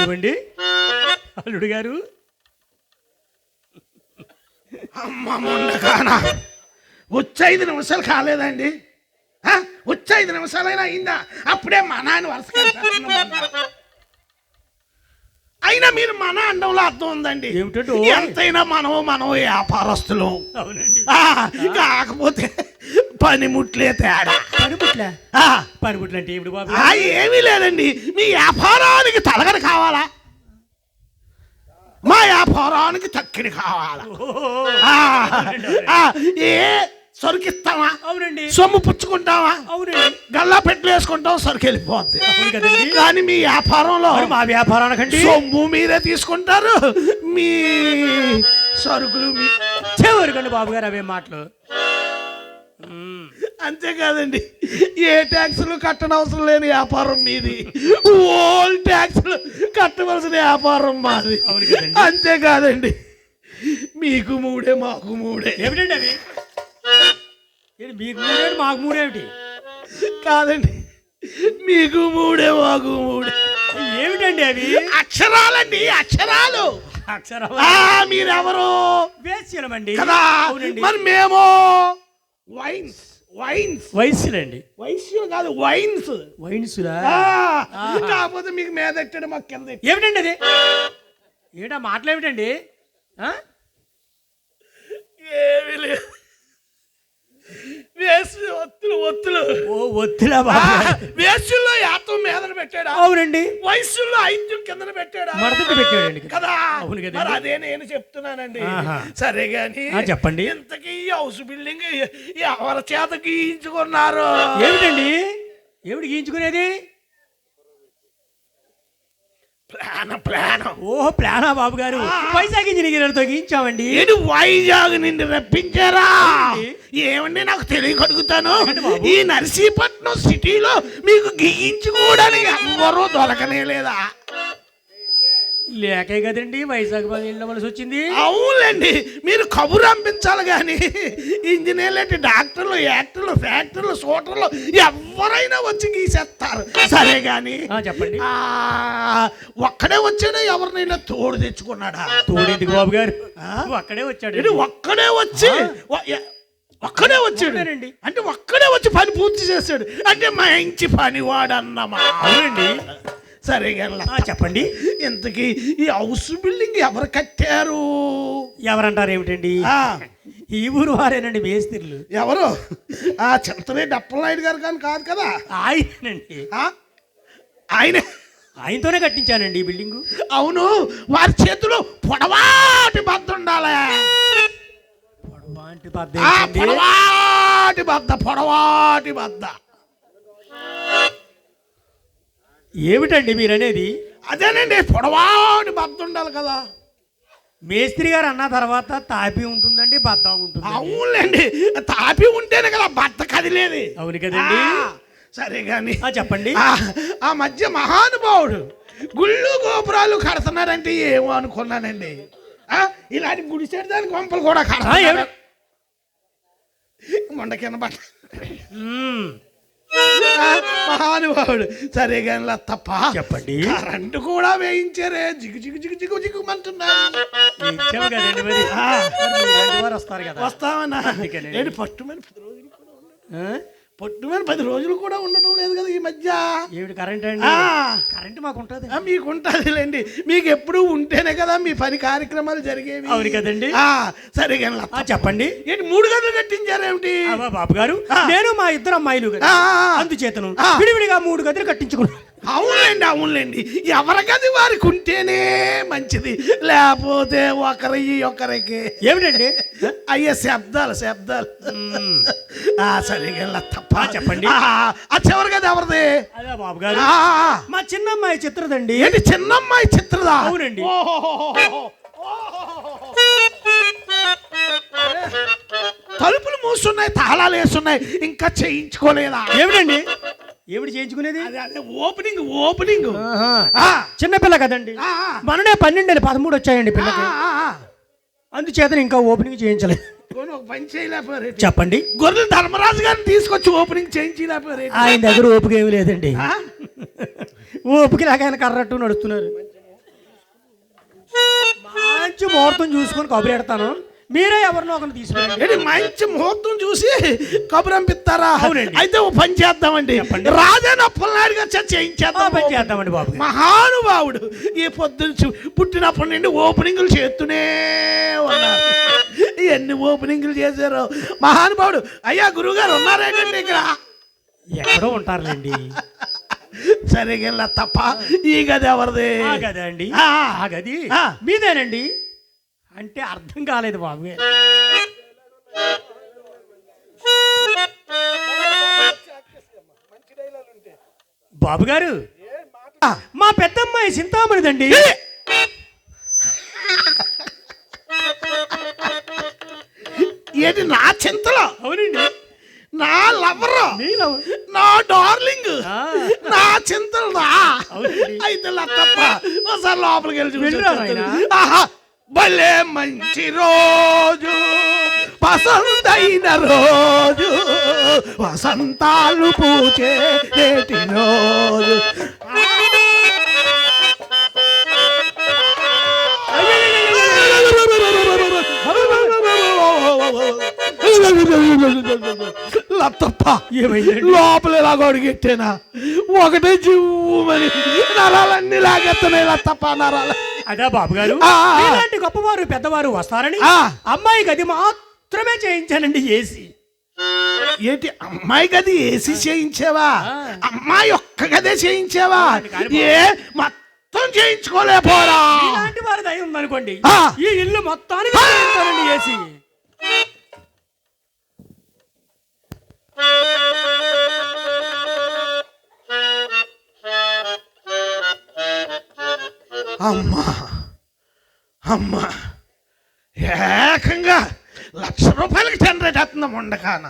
ఏమండి అల్లుడు గారు. అమ్మ ముండకానా వచ్చి ఐదు నిమిషాలు కాలేదండి? వచ్చి ఐదు నిమిషాలైనా అయిందా? అప్పుడే మా నాన్న వరుస అయినా మీరు మన అండంలో అర్థం ఉందండి? ఎంతైనా మనం మనం వ్యాపారస్తులు. కాకపోతే పనిముట్లే తేడా. పనిపుట్లు అంటే ఏమిటి బాబు? ఏమీ లేదండి. మీ వ్యాపారానికి తలగడ కావాలా? మా వ్యాపారానికి తక్కిడి కావాలా? ఏ సరుకిస్తావా? అవునండి. సొమ్ము పుచ్చుకుంటావా? అవునండి. గల్లా పెట్లు వేసుకుంటాం సరుకు వెళ్ళిపోద్ది కానీ మీ వ్యాపారంలో మా వ్యాపారానికండి? సొమ్ము మీరే తీసుకుంటారు. మీ సరుకులు మీ చెవరకండి బాబు గారు అవే మాటలు. అంతేకాదండి ఏ ట్యాక్సులు కట్టనవసరం లేని వ్యాపారం మీది. ఓల్ ట్యాక్సులు కట్టవలసిన వ్యాపారం మాది. అంతేకాదండి మీకు మూడే మాకు మూడే. ఏమిటండి అవి ఏంటి మీకు మూడేమిటి మాకు మూడేమిటి కాదండి మీకు మూడే మాకు మూడే. ఏమిటండి అవి అక్షరాలండి అక్షరాలు. అక్షరం ఆ మీరెవరు? కదా అవునండి. మరి మేము? వైన్స్ వైన్స్ వయస్సులండి వైశ్యులు కాదు వైన్స్. వయసులా ఆ, కాకపోతే మీకు మీద ఎట్టాడు మాకు కింద. ఏమిటండి అది? ఏమిటా మాటలు ఏమిటండి? ఆ? ఏమీ లేదు. వేసు ఒత్తులు ఒత్తులు. ఓ గారు. వేసుల్లో మీదన పెట్టాడా? అవునండి. వయసుల్లో ఐద్యం కిందన పెట్టాడా? మడతట్టు పెట్టాడండి కదా. అవును కదండి. మరి అదే నేను చెప్తున్నానండి. సరే గాని చెప్పండి. ఇంతకీ హౌస్ బిల్డింగ్ ఎవరి చేత గీయించుకున్నారు? ఏమిటండి? ఏమిటి గీయించుకునేది? ఓహో ప్లానా. బాబు గారు. వైజాగ్ ఇంజనీర్లతో గీయించామండి ఏడు వైజాగ్ నుండి రప్పించారా. ఏమండి నాకు తెలియక అడుగుతాను అడగండి బాబు. ఈ నర్సీపట్నం సిటీలో మీకు గీయించుకోవడానికి ఎవ్వరూ దొరకనే లేదా లేకే కదండి వైజాగ్ వెళ్ళవలసి వచ్చింది. అవునులేండి మీరు కబురు అంపించాలి కానీ ఇంజనీర్లు అంటే డాక్టర్లు యాక్టర్లు ఫ్యాక్టర్లు సూటర్లు ఎవరైనా వచ్చి గీసేస్తారు. సరే గాని ఆ, చెప్పండి. ఆ, ఒక్కడే వచ్చాడా? ఎవరినైనా తోడు తెచ్చుకున్నాడా? తోడేందుకు బాబు గారు? అక్కడే వచ్చాడు. ఒక్కడే వచ్చి ఒక్కడే వచ్చాడు. అంటే ఒక్కడే వచ్చి పని పూర్తి చేశాడు. అంటే మంచి పనివాడన్నమా అవునండి. సరే చెప్పండి. ఇంతకీ ఈ హౌస్ బిల్డింగ్ ఎవరు కట్టారు? ఎవరంటారు ఏమిటండి? ఈ ఊరు వారేనండి మేస్త్రీలు. ఎవరు? ఆ చింతలేటి అప్పలనాయుడు గారు కానీ కాదు కదా. ఆయనండి. ఆయనే. ఆయనతోనే కట్టించానండి ఈ బిల్డింగు. అవును వారి చేతిలో పొడవాటి బద్ద ఉండాలి. పొడవాటి ఏంటండి? పొడవాటి బద్ద పొడవాటి బద్ద. ఏమిటండి మీరనేది? అదేనండి పొడవాటి బద్ద ఉండాలి కదా. మేస్త్రి గారు అన్న తర్వాత తాపి ఉంటుందండి బద్ద ఉంటుంది అవునులేండి తాపి ఉంటేనే కదా బద్ద కదిలేది. అవును కదండి. సరే ఆ, చెప్పండి. ఆ, మధ్య మహానుభావుడు గుళ్ళు గోపురాలు కడుతున్నారంటే ఏమో అనుకున్నానండి. ఇలాంటి గుడిసేడు దానికి వంపలు కూడా ఆ, కడతారు ఏమిటి? మహానుభావుడు. సరే కానీ తప్ప చెప్పండి. కరెంటు కూడా వేయించారే. జిగు జిగు జిగు జిగు వస్తారు కదా. వస్తామన్నా. ఏంటి పట్టుమని పది రోజులు? పట్టుమని పది రోజులు కూడా ఉండటం లేదు కదా ఈ మధ్య. ఏమిటి కరెంట్ అండి? కరెంట్ మాకు ఉంటుంది మీకు ఉంటుందిలేండి మీకు ఎప్పుడు ఉంటేనే కదా మీ పని కార్యక్రమాలు జరిగేవి. అవును కదండి. సరే చెప్పండి. ఏంటి మూడు గంటలు కట్టించారేమిటి? బాబు గారు నేను మా ఇద్దరు అమ్మాయిలు. అందుచేతను. విడివిడిగా మూడు గదులు కట్టించుకున్నాను అవునులేండి అవునులేండి. ఎవరికది వారికి ఉంటేనే మంచిది. లేకపోతే ఒకరి ఒకరికి. ఏమిటండి? అయ్యే శబ్దాలు శబ్దాలు. మ్మ్. ఆ, సరే కానీ తప్ప. చెప్పండి. ఆ, చివరి కదా ఎవరిది? బాబు గారు. మా చిన్న అమ్మాయి చిత్రదండి. ఏంటి చిన్నమ్మాయి చిత్రదా? అవునండి. తలుపులు మూసున్నాయి తాళాలు వేస్తున్నాయి ఇంకా చేయించుకోలేదా? ఏమిటండి? ఏమిటి చేయించుకునేది? Opening opening. చిన్నపిల్ల కదండి. మననే పన్నెండు పదమూడు వచ్చాయండి పిల్లకి. అందుచేత ఇంకా ఓపెనింగ్ చేయించలేదు. పోనీ చేయలేకపోయారు చెప్పండి. గొర్రెల ధర్మరాజు గారిని తీసుకొచ్చి ఓపెనింగ్ చేయించలేకపోయారు ఆయన దగ్గర ఓపిక ఏమి లేదండి? ఓపిక లేక ఆయన కర్రట్టు నడుస్తున్నారు. మంచి ముహూర్తం చూసుకొని కబురు పెడతాను. మీరే ఎవరినో ఒకరిని తీసుకురండి. మంచి ముహూర్తం చూసి కబురు అవునండి. అయితే ఓ పని చేద్దామండి. చెప్పండి. రాజన్న అప్పలనాయుడు గారు చేయించేద్దాం పని చేద్దామండి బాబు. మహానుభావుడు ఈ పొద్దున పుట్టినప్పటి నుండి ఓపెనింగ్లు చేస్తూనే ఉన్నారు. ఎన్ని ఓపెనింగ్లు చేశారు. మహానుభావుడు అయ్యా గురువుగారు ఉన్నారేటండి ఇక్కడ ఎక్కడో ఉంటారులేండి. సరిగా తప్ప ఈ గది ఎవరిది? ఆ గది ఆ. మీదేనండి? అంటే అర్థం కాలేదు బాబు. బాబు గారు. మా పెద్దమ్మాయి చింతామణిదండి ఏంటి నా చింతలో అవునండి నా లవరు నా డార్లింగ్. నా చింతలు నా. అయితే తప్ప ఒకసారి లోపలికి వెళ్ళి భలే మంచి రోజు వసంతైన రోజు వసంతాలు పూచే నేటి రోజు. లత్తప్ప లోపల ఇలా అడిగెట్టేనా? ఒకటే జివ్వుమని నరాలన్నీ లాగెత్తనాయి లత్తప్ప నరాలు అదే బాబు గారు. ఇలాంటి గొప్పవారు పెద్దవారు వస్తారని. అమ్మాయి గది మాత్రమే చేయించానండి ఏసీ. ఏంటి అమ్మాయి గది ఏసీ చేయించావా. అమ్మాయి ఒక్క గదే చేయించావా? ఏ మొత్తం చేయించుకోలేపోరా ఇలాంటి వారి దయ ఉందనుకోండి. ఈ ఇల్లు మొత్తానికి చేయించానండి ఏసీ. అమ్మా అమ్మా. ఏకంగా లక్ష రూపాయలకి జనరేట్ అవుతుందా ఉండకాన?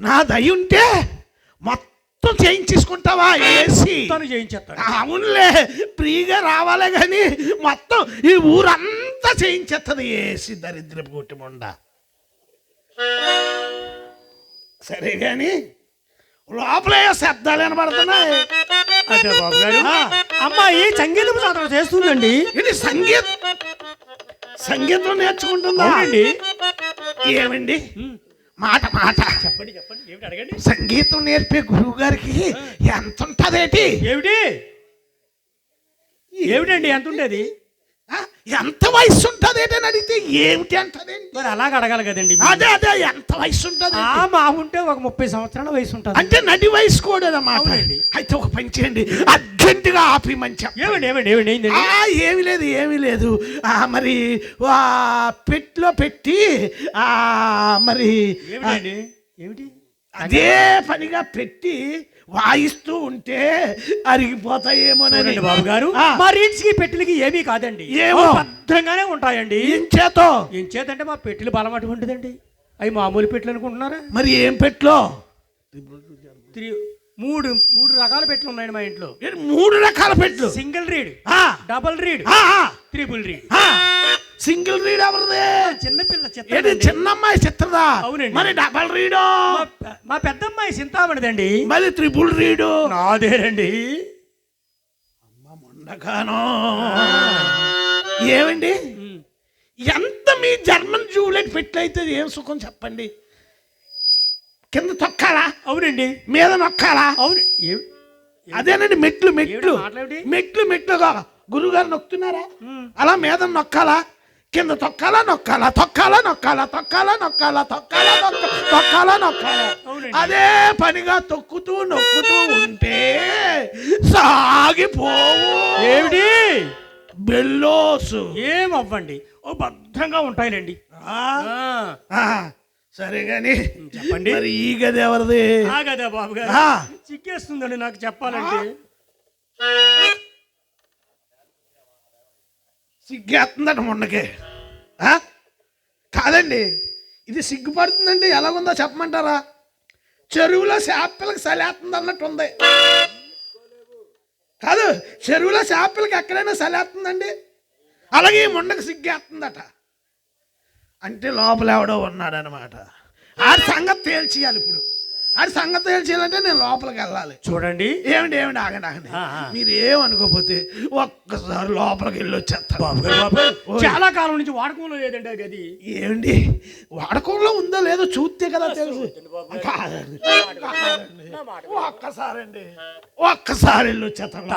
నా దయ ఉంటే మొత్తం చేయించేసుకుంటావా ఏసీ చేయించేస్తాను అవునులే ఫ్రీగా రావాలే కానీ మొత్తం ఈ ఊరంతా చేయించేస్తుంది ఏసి దరిద్రపు కుటుంబండ సరే కానీ లోపల ఏ శబ్దాలు వినబడుతున్నాయి. అదే బాబు గారు. అమ్మాయి సంగీతం సాధన చేస్తుందండి. ఇది సంగీత. సంగీతం నేర్చుకుంటుందా? అవునండి. ఏమండి? మాట మాట. చెప్పండి చెప్పండి. ఏమిటి అడగండి? సంగీతం నేర్పే గురువు గారికి ఎంత ఉంటదేటి ఏమిటి? ఏమిటండి ఎంత ఉండేది? ఎంత వయసు ఉంటదేటి అని అడిగితే ఏమిటి అంటదేంటి మరి అలాగ అడగాలి కదండి అదే అదే ఎంత వయసు ఉంటది ఆ మా ఉంటే ఒక ముప్పై సంవత్సరాల వయసు ఉంటుంది అంటే నడి వయసు కూడా అన్నమాట. అయితే ఒక పని చేయండి. అర్జెంటుగా ఆపి మంచి. ఏమండి ఏమండి ఏమండి ఏందండి ఆ ఏమి లేదు ఏమీ లేదు. ఆ మరి ఆ పెట్టిలో పెట్టి ఆ మరి ఏమిటి? అదే పనిగా పెట్టి వాయిస్తూ ఉంటే అరిగిపోతాయేమోనని. చూడండి బాబు గారు. మా రీడ్స్కి పెట్టెలకి ఏమీ కాదండి. ఏమో. భద్రంగానే ఉంటాయండి. ఏం చేతో? ఏం చేతంటే మా పెట్టెలు బలం అటువంటిదండి అవి మామూలు పెట్టెలు అనుకుంటున్నారా? మరి ఏం పెట్లో? మూడు మూడు రకాల పెట్టెలు ఉన్నాయండి మా ఇంట్లో. మూడు రకాల పెట్లు? Single reed double reed triple reed. Single reed ఎవరిదే? చిన్నపిల్ల చిత్రం చిన్నమ్మాయి చిత్రదా? అవునండి. మరి డబల్ రీడు మా పెద్దమ్మాయి చింతామణిదండి. మరి త్రిపుల్ రీడు నాదేనండి. ఉండగాను ఏమండి? ఉమ్. ఎంత మీ జర్మన్ జూలెట్ పెట్టయితే ఏం సుఖం చెప్పండి? కింద తొక్కాలా? అవునండి. మీద నొక్కాలా? అవును. అదేనండి మెట్లు మెట్లు? మెట్లు మెట్లుగా గురుగారు నొక్కుతున్నారా. అలా మీద నొక్కాలా? కింద తొక్కాలా నొక్కాలా తొక్కాలా నొక్కాలా తొక్కాలా నొక్కాలా తొక్కాలా తొక్కాలా నొక్కాలా. అదే పనిగా తొక్కుతూ నొక్కుతూ ఉంటే సాగిపోవు. ఏమిటి? బెల్లోసు. ఏం అవ్వండి? ఓ భద్రంగా ఉంటాయిలేండి. ఆ, ఆ, ఆ, సరే గాని చెప్పండి. మరి ఈ గది ఎవరిది? ఆగదా బాబు గారు. ఆ. చిక్కేస్తుందండి నాకు చెప్పాలంటే. సిగ్గేస్తుందట మొన్నకే. కాదండి ఇది సిగ్గుపడుతుందండి ఎలాగుందో చెప్పమంటారా? చెరువులో చేపలకి సలేస్తుంది అన్నట్టు ఉంది. కాదు చెరువులో చేపలకి ఎక్కడైనా సలేస్తుందండి? అలాగే ఈ మొండకి సిగ్గేస్తుందట. అంటే లోపల ఎవడో ఉన్నాడనమాట ఆ సంగతి తేల్చేయాలి ఇప్పుడు. అది సంగతి తెలిసేయాలంటే నేను లోపలికి వెళ్ళాలి. చూడండి. ఏమిటి ఏమిటి ఆగండి ఆగండి. మీరు ఏమనుకోకపోతే ఒక్కసారి లోపలికి వెళ్ళి వచ్చేస్తారు చాలా కాలం నుంచి వాడకంలో లేదండి ఆ గది. ఏమండి వాడకంలో ఉందో లేదో చూస్తే కదా తెలుసు. కాదండి. ఒక్కసారి అండి ఒక్కసారి వెళ్ళి వచ్చేస్తాను